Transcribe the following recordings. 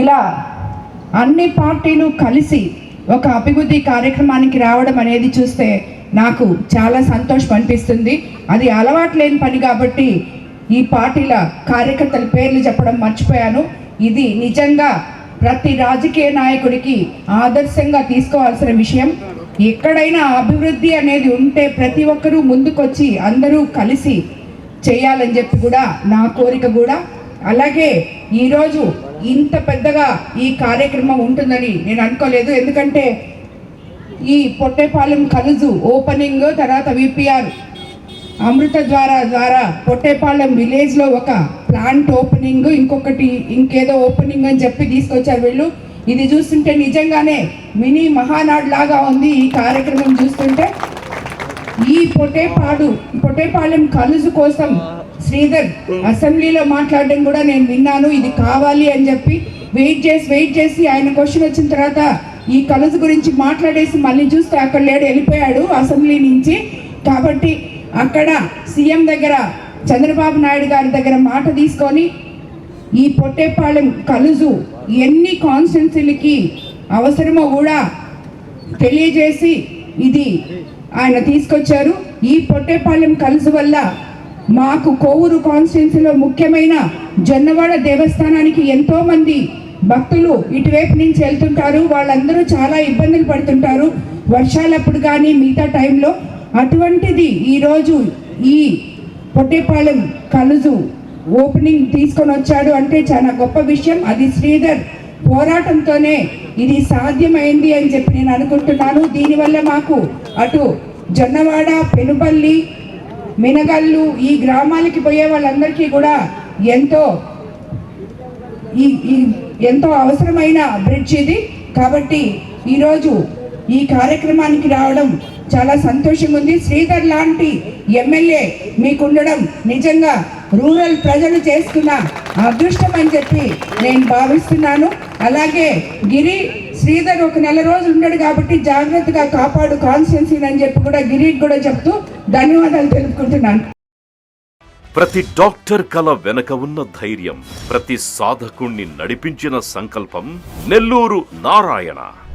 ఇలా అన్ని పార్టీలు కలిసి ఒక అభివృద్ధి కార్యక్రమానికి రావడం అనేది చూస్తే నాకు చాలా సంతోషం అనిపిస్తుంది. అది అలవాటు లేని పని కాబట్టి ఈ పార్టీల కార్యకర్తల పేర్లు చెప్పడం మర్చిపోయాను. ఇది నిజంగా ప్రతి రాజకీయ నాయకుడికి ఆదర్శంగా తీసుకోవాల్సిన విషయం. ఎక్కడైనా అభివృద్ధి అనేది ఉంటే ప్రతి ఒక్కరూ ముందుకొచ్చి అందరూ కలిసి చేయాలని చెప్పి కూడా నా కోరిక కూడా. అలాగే ఈరోజు ఇంత పెద్దగా ఈ కార్యక్రమం ఉంటుందని నేను అనుకోలేదు. ఎందుకంటే ఈ పొట్టేపాలెం కలుజు ఓపెనింగ్ తర్వాత విపిఆర్ అమృత ద్వారా ద్వారా పొట్టేపాలెం విలేజ్లో ఒక ప్లాంట్ ఓపెనింగ్ ఇంకొకటి ఇంకేదో ఓపెనింగ్ అని చెప్పి తీసుకొచ్చారు వీళ్ళు. ఇది చూస్తుంటే నిజంగానే మినీ మహానాడు లాగా ఉంది ఈ కార్యక్రమం చూస్తుంటే. ఈ పొట్టేపాడు పొట్టేపాలెం కలుజు కోసం శ్రీధర్ అసెంబ్లీలో మాట్లాడడం కూడా నేను విన్నాను ఇది కావాలి అని చెప్పి వెయిట్ చేసి వెయిట్ చేసి ఆయన క్వశ్చన్ వచ్చిన తర్వాత ఈ కలుజు గురించి మాట్లాడేసి మళ్ళీ చూస్తే అక్కడ లేడు వెళ్ళిపోయాడు అసెంబ్లీ నుంచి. కాబట్టి అక్కడ సీఎం దగ్గర చంద్రబాబు నాయుడు గారి దగ్గర మాట తీసుకొని ఈ పొట్టేపాలెం కలుజు ఎన్ని కాన్స్టిట్యున్సీలకి అవసరమో కూడా తెలియజేసి ఇది ఆయన తీసుకొచ్చారు. ఈ పొట్టేపాలెం కలుసు వల్ల మాకు కోవూరు కాన్స్టిట్యున్సీలో ముఖ్యమైన జొన్నవాడ దేవస్థానానికి ఎంతో మంది భక్తులు ఇటువైపు నుంచి వెళ్తుంటారు. వాళ్ళందరూ చాలా ఇబ్బందులు పడుతుంటారు. వర్షాలప్పుడు కానీ మిగతా టైంలో అటువంటిది ఈరోజు ఈ పొట్టేపాలెం కలుజు ఓపెనింగ్ తీసుకొని వచ్చాడు అంటే చాలా గొప్ప విషయం. అది శ్రీధర్ పోరాటంతోనే ఇది సాధ్యమైంది అని చెప్పి నేను అనుకుంటున్నాను. దీనివల్ల మాకు అటు జొన్నవాడ పెనుపల్లి మినగల్లు ఈ గ్రామాలకి పోయే వాళ్ళందరికీ కూడా ఎంతో ఈ ఎంతో అవసరమైన బ్రిడ్జ్ ఇది. కాబట్టి ఈరోజు ఈ కార్యక్రమానికి రావడం చాలా సంతోషంగా ఉంది శ్రీధర్ లాంటి ఎమ్మెల్యే మీకు ఉండడం నిజంగా రూరల్ ప్రజలు చేసుకున్న అదృష్టం అని చెప్పి నేను భావిస్తున్నాను. అలాగే గిరి శ్రీధర్ ఒక నెల రోజులు ఉన్నాడు కాబట్టి జాగ్రత్తగా కాపాడు కాన్స్టిట్యున్సీ అని చెప్పి కూడా గిరీట్ కూడా చెప్తూ ధన్యవాదాలు తెలుపుకుంటున్నాను. ప్రతి డాక్టర్ కల వెనక ఉన్న ధైర్యం ప్రతి సాధకుణ్ణి నడిపించిన సంకల్పం Nellore Narayana.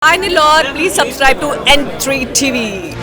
Hi Lord, please subscribe to N3 TV.